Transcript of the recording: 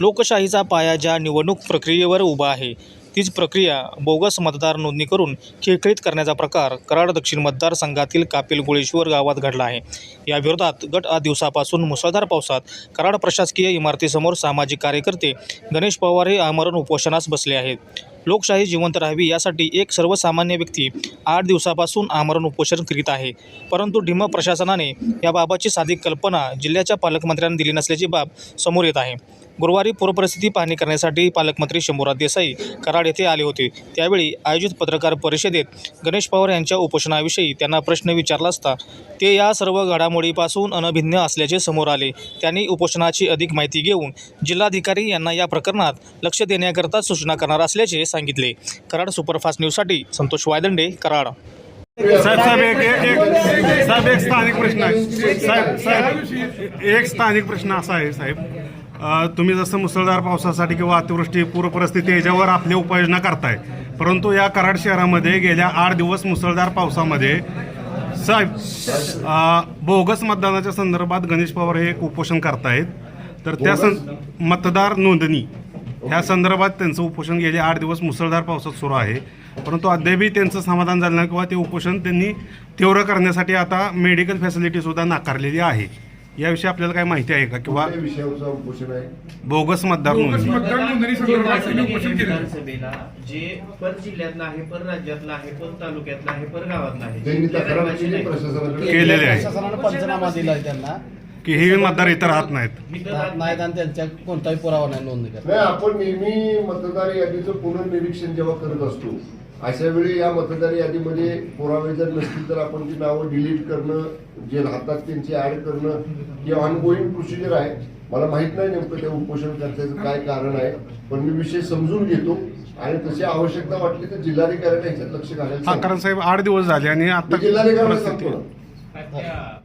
लोकशाहीचा पाया ज्या निवडणूक प्रक्रियेवर उभा आहे तीच प्रक्रिया बोगस मतदार नोंदणी करून खिळखिळीत करण्याचा प्रकार कराड दक्षिण मतदारसंघातील कापिल गुळेश्वर गावात घडला आहे. या विरोधात गट आठ दिवसापासून मुसळधार पावसात कराड प्रशासकीय इमारतीसमोर सामाजिक कार्यकर्ते गणेश पवार हे आमरण उपोषणास बसले आहेत. लोकशाही जिवंत राहावी यासाठी एक सर्वसामान्य व्यक्ती आठ दिवसापासून आमरण उपोषण करीत आहे. परंतु ढिम्म प्रशासनाने याबाबतची साधी कल्पना जिल्ह्याच्या पालकमंत्र्यांनी दिली नसल्याची बाब समोर येत आहे. गुरुवारी पूरपरिस्थिती पाहणी करण्यासाठी पालकमंत्री शंभूराज देसाई कराड येथे आले होते. त्यावेळी आयोजित पत्रकार परिषदेत गणेश पवार यांच्या उपोषणाविषयी त्यांना प्रश्न विचारला असता ते या सर्व घडामोडीपासून अनभिन्न असल्याचे समोर आले. त्यांनी उपोषणाची अधिक माहिती घेऊन जिल्हाधिकारी यांना या प्रकरणात लक्ष देण्याकरता सूचना करणार असल्याचे सांगितले. कराड सुपरफास्ट न्यूजसाठी संतोष वायदंडे कराड. साहेब साहेब एक एक साहेब एक स्थानिक प्रश्न आहे. साहेब साहेब एक स्थानिक प्रश्न असा आहे साहेब. तुम्ही जसं मुसळधार पावसासाठी किंवा अतिवृष्टी पूरपरिस्थिती याच्यावर आपल्या उपाययोजना करताय. परंतु या कराड शहरामध्ये गेल्या आठ दिवस मुसळधार पावसामध्ये साहेब बोगस मतदानाच्या संदर्भात गणेश पवार हे उपोषण करतायत. तर त्या सं मतदार नोंदणी. ह्या संदर्भात त्यांचं उपोषण गेले आठ दिवस मुसळधार पावसात सुरू आहे. परंतु अद्यापही त्यांचं समाधान झालं नाही किंवा ते उपोषण त्यांनी तीव्र करण्यासाठी आता मेडिकल फॅसिलिटी सुद्धा नाकारलेली आहे. याविषयी आपल्याला काय माहिती आहे का? किंवा कोणत्या विषयावरचा उपोषण आहे? बोगस मतदार नोंदणी. मतदार नोंदणी संदर्भात त्यांनी उपोषण केलं विधानसभेला जे पर जिल्ह्यातलं आहे पर राज्यातलं आहे पर तालुक्यातलं आहे पर गावातलं आहे त्यांनी त्या तक्रार. प्रशासनाकडे केलेले आहे. प्रशासनानं पंचनामा दिलाय त्यांना. की हे मतदार इतर राहत नाहीत. राहत नाहीत आणि त्यांच्या कोणताही पुरावा नाही नोंदणी करत. नाही आपण नेहमी मतदार यादीचं पुनर्निरीक्षण जेव्हा करत असतो अशा वेळी या मतदार यादीमध्ये पुरावे जर नसतील तर आपण ती नावं डिलीट करणं जे राहतात त्यांची ऍड करणं ही ऑनगोईंग प्रोसिजर आहे. मला माहीत नाही नेमकं ते उपोषण करण्याचं काय कारण आहे पण मी विषय समजून घेतो आणि तशी आवश्यकता वाटली तर जिल्हाधिकाऱ्यांना ह्याच्यात लक्ष घालायला हा कारण. साहेब आठ दिवस झाले आणि आता जिल्हाधिकाऱ्यांना सांगतो ना.